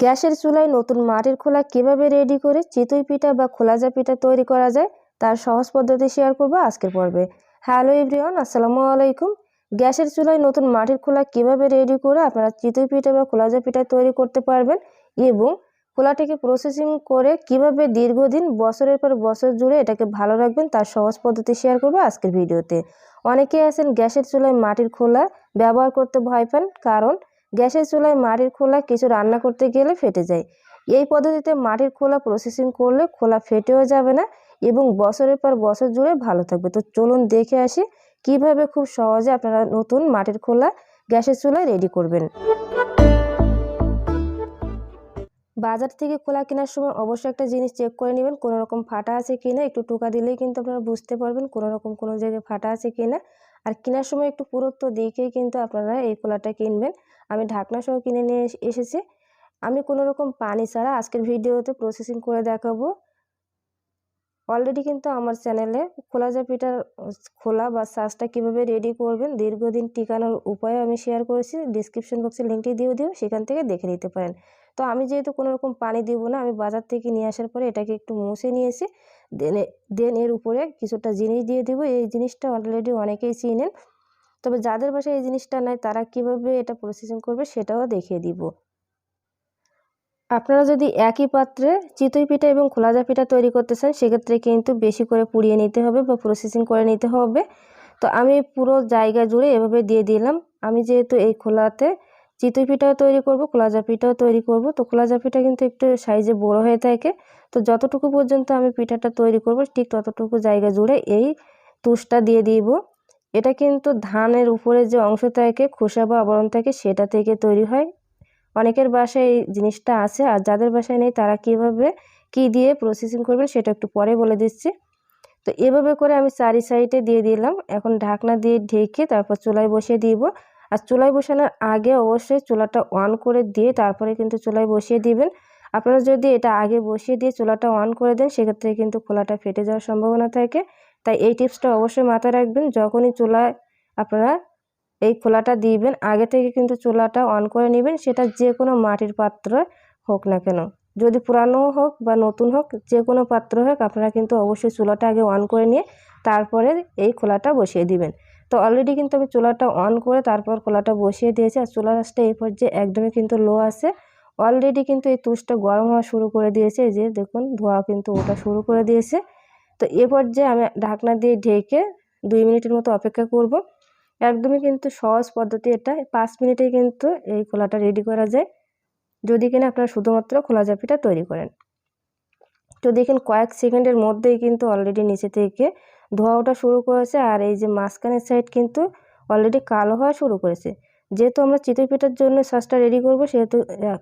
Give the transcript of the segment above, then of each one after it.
গ্যাসের চুলায় নতুন মাটির খোলা কীভাবে রেডি করে চিতই পিঠা বা খোলাজা পিঠা তৈরি করা যায়, তার সহজ পদ্ধতি শেয়ার করব আজকের পর্বে। হ্যালো এভরিওয়ান আসসালামু আলাইকুম। গ্যাসের চুলায় নতুন মাটির খোলা কীভাবে রেডি করে আপনারা চিতই পিঠা বা খোলাজা পিঠা তৈরি করতে পারবেন এবং খোলাটিকে প্রসেসিং করে কীভাবে দীর্ঘদিন, বছরের পর বছর জুড়ে এটাকে ভালো রাখবেন, তার সহজ পদ্ধতি শেয়ার করব আজকের ভিডিওতে। অনেকেই আছেন গ্যাসের চুলায় মাটির খোলা ব্যবহার করতে ভয় পান, কারণ গ্যাসের চুলায় মাটির খোলা কিছু রান্না করতে গেলে ফেটে যায়। এই পদ্ধতিতে মাটির খোলা প্রসেসিং করলে খোলা ফেটেও যাবে না এবং বছরের পর বছর জুড়ে ভালো থাকবে। তো চলুন দেখে আসি কীভাবে খুব সহজে আপনারা নতুন মাটির খোলা গ্যাসের চুলায় রেডি করবেন। বাজার থেকে খোলা কেনার সময় অবশ্যই একটা জিনিস চেক করে নেবেন কোনো রকম ফাটা আছে কিনা, একটু টোকা দিলেই কিন্তু আপনারা বুঝতে পারবেন কোনো রকম কোনো জায়গায় ফাটা আছে কিনা। আর কেনার সময় একটু পুরুত্ব দিকেই কিন্তু আপনারা এই খোলাটা কিনবেন। আমি ঢাকনা সহ কিনে নিয়ে এসেছি। আমি কোনো রকম পানি ছাড়া আজকের ভিডিওতে প্রসেসিং করে দেখাবো। অলরেডি কিন্তু আমার চ্যানেলে খোলা যা পিঠার খোলা বা সাজটা কীভাবে রেডি করবেন, দীর্ঘদিন টিকানোর উপায় আমি শেয়ার করেছি। ডিসক্রিপশন বক্সে লিঙ্কটি দিয়ে দিও, সেখান থেকে দেখে নিতে পারেন। তো আমি যেহেতু কোনো রকম পানি দিব না, আমি বাজার থেকে নিয়ে আসার পরে এটাকে একটু মুছে নিয়েছি দেন দেন এর উপরে কিছুটা জিনিস দিয়ে দেবো। এই জিনিসটা অলরেডি অনেকেই চিনেন। তবে যাদের বাসায় এই জিনিসটা নাই, তারা কীভাবে এটা প্রসেসিং করবে সেটাও দেখিয়ে দিব। আপনারা যদি একই পাত্রে চিতই পিঠা এবং খোলাজা পিঠা তৈরি করতে চান, সেক্ষেত্রে কিন্তু বেশি করে পুড়িয়ে নিতে হবে বা প্রসেসিং করে নিতে হবে। তো আমি পুরো জায়গা জুড়ে এভাবে দিয়ে দিলাম। আমি যেহেতু এই খোলাতে চিতই পিঠাও তৈরি করব খোলাজা পিঠাও তৈরি করব। তো খোলাজা পিঠা কিন্তু একটু সাইজে বড় হয়ে থাকে। তো যতটুকু পর্যন্ত আমি পিঠাটা তৈরি করব, ঠিক ততটুকু জায়গা জুড়ে এই তুষটা দিয়ে দিব। এটা কিন্তু ধানের উপরে যে অংশ থাকে, খোসা বা আবরণ থাকে, সেটা থেকে তৈরি হয়। অনেকের বাসায় এই জিনিসটা আছে, আর যাদের বাসায় নেই, তারা কীভাবে কি দিয়ে প্রসেসিং করবেন, সেটা একটু পরে বলে দিচ্ছি। তো এভাবে করে আমি চারি সাইডে দিয়ে দিলাম। এখন ঢাকনা দিয়ে ঢেকে তারপর চুলায় বসিয়ে দিব। আর চুলায় বসানোর আগে অবশ্যই চুলাটা অন করে দিয়ে তারপরে কিন্তু চুলায় বসিয়ে দিবেন। আপনারা যদি এটা আগে বসিয়ে দিয়ে চুলাটা অন করে দেন, সেক্ষেত্রে কিন্তু খোলাটা ফেটে যাওয়ার সম্ভাবনা থাকে। তাই এই টিপসটা অবশ্যই মাথায় রাখবেন। যখনই চুলায় আপনারা এই খোলাটা দিবেন, আগে থেকে কিন্তু চুলাটা অন করে নেবেন। সেটা যে কোনো মাটির পাত্র হোক না কেন। যদি পুরানো হোক বা নতুন হোক যে কোনো পাত্র হোক, আপনারা কিন্তু অবশ্যই চুলাটা আগে অন করে নিয়ে তারপরে এই খোলাটা বসিয়ে দিবেন। তো অলরেডি কিন্তু আমি চুলাটা অন করে তারপর খোলাটা বসিয়ে দিয়েছি আর চুলা রাসটা এই পর্যায়ে একদমই কিন্তু লো আছে। অলরেডি কিন্তু এই তুষটা গরম হওয়া শুরু করে দিয়েছে যে দেখুন ধোয়া কিন্তু ওটা শুরু করে দিয়েছে। তো এ পর্যায়ে আমি ঢাকনা দিয়ে ঢেকে দুই মিনিটের মতো অপেক্ষা করব। একদমই কিন্তু সহজ পদ্ধতি এটা, পাঁচ মিনিটে কিন্তু এই খোলাটা রেডি করা যায়। যদি কিনা আপনারা শুধুমাত্র খোলা জাপিটা তৈরি করেন। তো দেখেন কয়েক সেকেন্ডের মধ্যেই কিন্তু অলরেডি নিচে থেকে ধোয়া ওঠা শুরু করেছে আর এই যে মাঝখানের সাইড কিন্তু অলরেডি কালো হওয়া শুরু করেছে। যেহেতু আমরা চিতই পিঠার জন্য সসটা রেডি করব, সেহেতু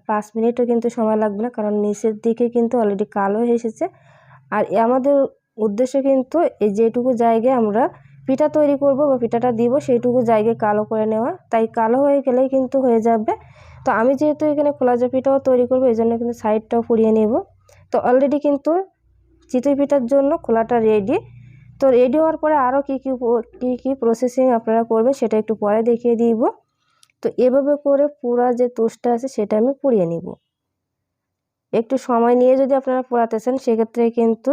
পাঁচ মিনিটও কিন্তু সময় লাগবে না, কারণ নিচের দিকে কিন্তু অলরেডি কালো হয়ে এসেছে। আর আমাদের উদ্দেশ্য কিন্তু এই যেটুকু জায়গায় আমরা পিঠা তৈরি করব বা পিঠাটা দিব, সেইটুকু জায়গায় কালো করে নেওয়া। তাই কালো হয়ে গেলেই কিন্তু হয়ে যাবে। তো আমি যেহেতু এখানে খোলাজা পিঠাও তৈরি করব, এই জন্য কিন্তু সাইডটাও পুড়িয়ে নেব। তো অলরেডি কিন্তু চিতই পিঠার জন্য খোলাটা রেডি তো রেডি হওয়ার পরে আরও কী কী কী কী প্রসেসিং আপনারা করবেন সেটা একটু পরে দেখিয়ে দিব। তো এভাবে করে পুরা যে তোষটা আছে সেটা আমি পুড়িয়ে নিব। একটু সময় নিয়ে যদি আপনারা পোড়াতে চান সেক্ষেত্রে কিন্তু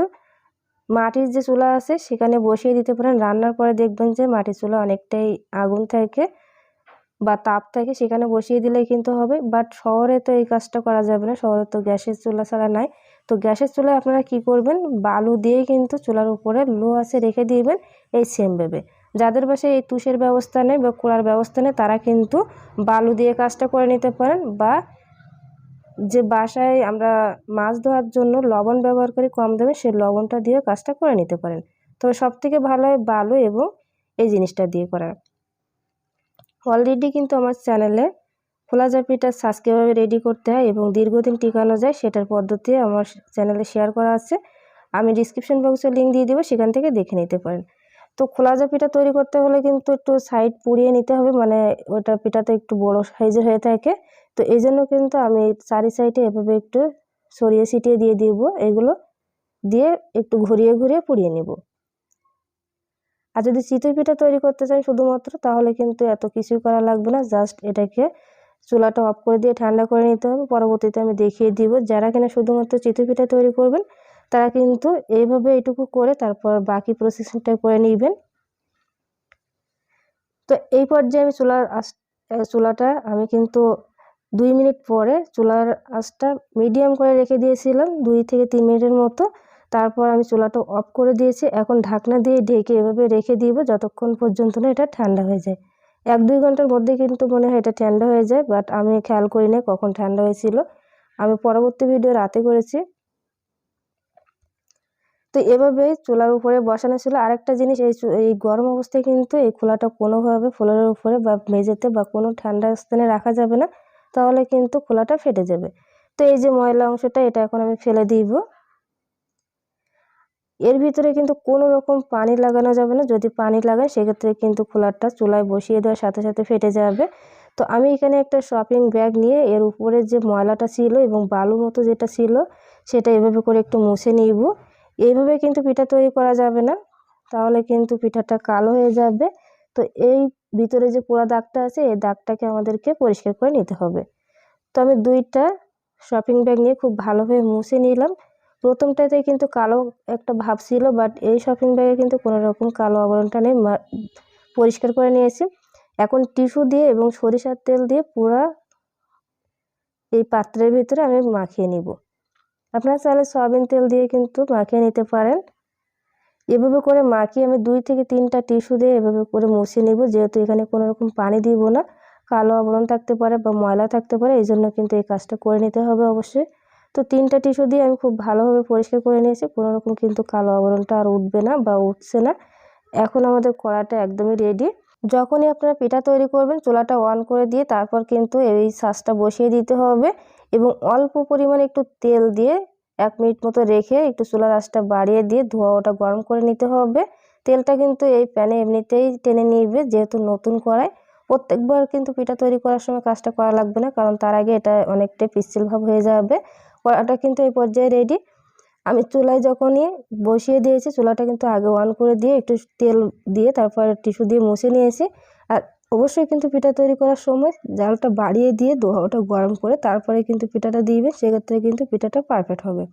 মাটির যে চুলা আছে সেখানে বসিয়ে দিতে পারেন। রান্নার পরে দেখবেন যে মাটির চুলা অনেকটাই আগুন থাকে বা তাপ থাকে সেখানে বসিয়ে দিলেই কিন্তু হবে। বাট শহরে তো এই কাজটা করা যাবে না। শহরে তো গ্যাসের চুলা ছাড়া নাই। তো গ্যাসের চুলায় আপনারা কি করবেন? বালু দিয়ে কিন্তু চুলার উপরে লো আছে রেখে দিবেন এই সেম ভেবে। যাদের বাসায় এই তুষের ব্যবস্থা নেই বা কুড়ার ব্যবস্থা নেই, তারা কিন্তু বালু দিয়ে কাজটা করে নিতে পারেন বা যে বাসায় আমরা মাছ ধোয়ার জন্য লবণ ব্যবহার করি কম দামে, সেই লবণটা দিয়ে কাজটা করে নিতে পারেন। তবে সবথেকে ভালো হয় বালু এবং এই জিনিসটা দিয়ে করা অলরেডি কিন্তু আমার চ্যানেলে খোলা জাপিটা সাজ কীভাবে রেডি করতে হয় এবং দীর্ঘদিন টিকানো যায় সেটার পদ্ধতি আমার চ্যানেলে শেয়ার করা আছে। আমি ডিসক্রিপশন বক্সে লিঙ্ক দিয়ে দেবো, সেখান থেকে দেখে নিতে পারেন। তো খোলা পিঠা তৈরি করতে হলে কিন্তু একটু সাইড পুড়িয়ে নিতে হবে মানে ওটা পিঠাতে একটু বড় সাইজের হয়ে থাকে। তো এই জন্য কিন্তু আমি চারি সাইডে এভাবে একটু সরিয়ে ছিটিয়ে দিয়ে দিব, এগুলো দিয়ে একটু ঘুরিয়ে ঘুরিয়ে পুড়িয়ে নেব। আর যদি চিতই পিঠা তৈরি করতে চান শুধুমাত্র, তাহলে কিন্তু এত কিছুই করা লাগবে না জাস্ট এটাকে চুলাটা অফ করে দিয়ে ঠান্ডা করে নিতে হবে। পরবর্তীতে আমি দেখিয়ে দিব যারা কিনা শুধুমাত্র চিতই পিঠা তৈরি করবেন, তারা কিন্তু এইভাবে এটুকু করে তারপর বাকি প্রসেসিংটা করে নেবেন। তো এই পর্যায়ে আমি চুলার আস চুলাটা আমি কিন্তু দুই মিনিট পরে চুলার আঁচটা মিডিয়াম করে রেখে দিয়েছিলাম, দুই থেকে তিন মিনিটের মতো। তারপর আমি চুলাটা অফ করে দিয়েছি। এখন ঢাকনা দিয়ে ঢেকে এভাবে রেখে দিব যতক্ষণ পর্যন্ত না এটা ঠান্ডা হয়ে যায়। এক দুই ঘণ্টার মধ্যে কিন্তু মনে হয় এটা ঠান্ডা হয়ে যায় বাট আমি খেয়াল করি না কখন ঠান্ডা হয়েছিল। আমি পরবর্তী ভিডিও রাতে করেছি। তো এভাবেই চুলার উপরে বসানো ছিল। আরেকটা জিনিস, এই এই গরম অবস্থায় কিন্তু এই খোলাটা কোনোভাবে ফুলের উপরে বা মেঝেতে বা কোনো ঠান্ডা স্থানে রাখা যাবে না, তাহলে কিন্তু খোলাটা ফেটে যাবে। তো এই যে ময়লা অংশটা, এটা এখন আমি ফেলে দিব। এর ভিতরে কিন্তু কোনো রকম পানি লাগানো যাবে না। যদি পানি লাগায়, সেক্ষেত্রে কিন্তু খোলাটা চুলায় বসিয়ে দেওয়ার সাথে সাথে ফেটে যাবে। তো আমি এখানে একটা শপিং ব্যাগ নিয়ে এর উপরে যে ময়লাটা ছিল এবং বালু মতো যেটা ছিল, সেটা এভাবে করে একটু মুছে নিব। এইভাবে কিন্তু পিঠা তৈরি করা যাবে না। তাহলে কিন্তু পিঠাটা কালো হয়ে যাবে। তো এই ভিতরে যে পোড়া দাগটা আছে, এই দাগটাকে আমাদেরকে পরিষ্কার করে নিতে হবে। তো আমি দুইটা শপিং ব্যাগ নিয়ে খুব ভালোভাবে মুছে নিলাম। প্রথমটাতে কিন্তু কালো একটা ভাব ছিল বাট এই শপিং ব্যাগে কিন্তু কোনো রকম কালো আবরণটা নেই। পরিষ্কার করে নিয়েছি। এখন টিস্যু দিয়ে এবং সরিষার তেল দিয়ে পুরা এই পাত্রের ভিতরে আমি মাখিয়ে নিব। আপনারা চাইলে সয়াবিন তেল দিয়ে কিন্তু মাখিয়ে নিতে পারেন। এভাবে করে মাখিয়ে আমি দুই থেকে তিনটা টিস্যু দিয়ে এভাবে করে মুছে নিব, যেহেতু এখানে কোনো রকম পানি দিব না। কালো আবরণ থাকতে পারে বা ময়লা থাকতে পারে, এই জন্য কিন্তু এই কাজটা করে নিতে হবে অবশ্যই। তো তিনটা টিস্যু দিয়ে আমি খুব ভালোভাবে পরিষ্কার করে নিয়েছি। কোনো রকম কিন্তু কালো আবরণটা আর উঠবে না বা উঠছে না। এখন আমাদের কড়াটা একদমই রেডি যখনই আপনারা পিঠা তৈরি করবেন, চুলাটা অন করে দিয়ে তারপর কিন্তু এই শাঁসটা বসিয়ে দিতে হবে এবং অল্প পরিমাণে একটু তেল দিয়ে এক মিনিট মতো রেখে একটু চুলার আঁচটা বাড়িয়ে দিয়ে ধোয়া ওটা গরম করে নিতে হবে। তেলটা কিন্তু এই প্যানে এমনিতেই টেনে নিবে যেহেতু নতুন কড়াই। প্রত্যেকবার কিন্তু পিঠা তৈরি করার সময় কাজটা করা লাগবে না, কারণ তার আগে এটা অনেকটাই পিচ্ছিল ভাব হয়ে যাবে। কড়াটা কিন্তু এই পর্যায়ে রেডি আমি চুলায় যখনই বসিয়ে দিয়েছি, চুলাটা কিন্তু আগে অন করে দিয়ে একটু তেল দিয়ে তারপর টিস্যু দিয়ে মুছে নিয়েছি। আর অবশ্যই কিন্তু পিঠা তৈরি করার সময় জালটা বাড়িয়ে দিয়ে ওটা গরম করে তারপরে কিন্তু পিঠাটা দিবে সেক্ষেত্রে কিন্তু পিঠাটা পারফেক্ট হবে।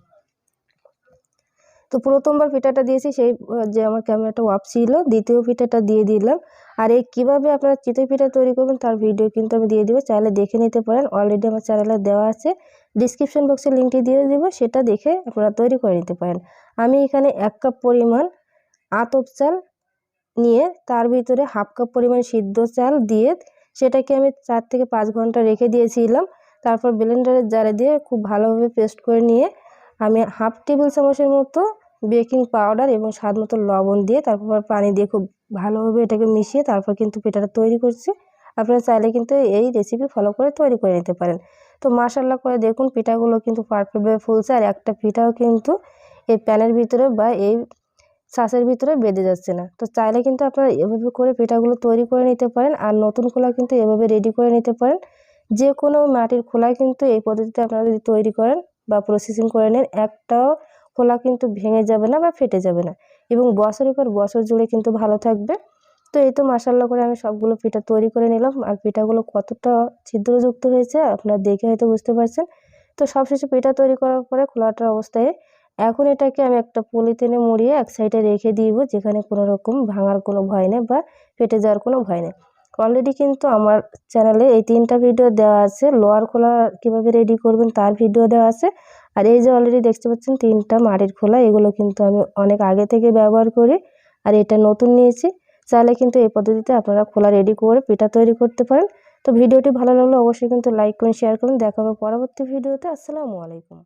তো প্রথমবার পিঠাটা দিয়েছি, সেই, যে আমার ক্যামেরাটা অফ ছিল, দ্বিতীয় পিঠাটা দিয়ে দিলাম। আর এই কীভাবে আপনারা চিতই পিঠা তৈরি করবেন তার ভিডিও কিন্তু আমি দিয়ে দিব, চাইলে দেখে নিতে পারেন। অলরেডি আমার চ্যানেলে দেওয়া আছে। ডিসক্রিপশন বক্সে লিঙ্কটি দিয়ে দিব, সেটা দেখে আপনারা তৈরি করে নিতে পারেন। আমি এখানে এক কাপ পরিমাণ আতপ চাল নিয়ে তার ভিতরে হাফ কাপ পরিমাণ সিদ্ধ চাল দিয়ে সেটাকে আমি চার থেকে পাঁচ ঘণ্টা রেখে দিয়েছিলাম। তারপর ব্লেন্ডারের জারে দিয়ে খুব ভালোভাবে পেস্ট করে নিয়ে আমি হাফ টেবিল চামচের মতো বেকিং পাউডার এবং স্বাদ মতো লবণ দিয়ে তারপর পানি দিয়ে খুব ভালোভাবে এটাকে মিশিয়ে তারপর কিন্তু পিঠাটা তৈরি করছি। আপনারা চাইলে কিন্তু এই রেসিপি ফলো করে তৈরি করে নিতে পারেন। তো মাসাল্লা করে দেখুন, পিঠাগুলো কিন্তু পারফেক্টভাবে ফুলছে আর একটা পিঠাও কিন্তু এই প্যানের ভিতরে বা এই শ্বাসের ভিতরে বেঁধে যাচ্ছে না। তো চাইলে কিন্তু আপনারা এভাবে করে পিঠাগুলো তৈরি করে নিতে পারেন আর নতুন খোলা কিন্তু এভাবে রেডি করে নিতে পারেন। যে কোনো মাটির খোলা কিন্তু এই পদ্ধতিতে আপনারা যদি তৈরি করেন বা প্রসেসিং করে নেন, একটাও খোলা কিন্তু ভেঙে যাবে না বা ফেটে যাবে না। এবং বছরের পর বছর জুড়ে কিন্তু ভালো থাকবে। তো এই তো মাসাল্লা করে আমি সবগুলো পিঠা তৈরি করে নিলাম। আর পিঠাগুলো কতটা ছিদ্রযুক্ত হয়েছে আপনারা দেখে হয়তো বুঝতে পারছেন। তো সবশেষে পিঠা তৈরি করার পরে খোলাটার অবস্থায় এখন এটাকে আমি একটা পলিথিনে মুড়িয়ে এক সাইডে রেখে দিব, যেখানে কোনো রকম ভাঙার কোনো ভয় নেই বা ফেটে যাওয়ার কোনো ভয় নেই। অলরেডি কিন্তু আমার চ্যানেলে এই তিনটা ভিডিও দেওয়া আছে। লোয়ার খোলা কীভাবে রেডি করবেন তার ভিডিও দেওয়া আছে। আর এই যে অলরেডি দেখতে পাচ্ছেন তিনটা মাটির খোলা, এগুলো কিন্তু আমি অনেক আগে থেকে ব্যবহার করি। আর এটা নতুন নিয়েছি। চাইলে কিন্তু এই পদ্ধতিতে আপনারা খোলা রেডি করে পিঠা তৈরি করতে পারেন। তো ভিডিওটি ভালো লাগলে অবশ্যই কিন্তু লাইক করুন শেয়ার করুন। দেখা হবে পরবর্তী ভিডিওতে। আসসালামু আলাইকুম।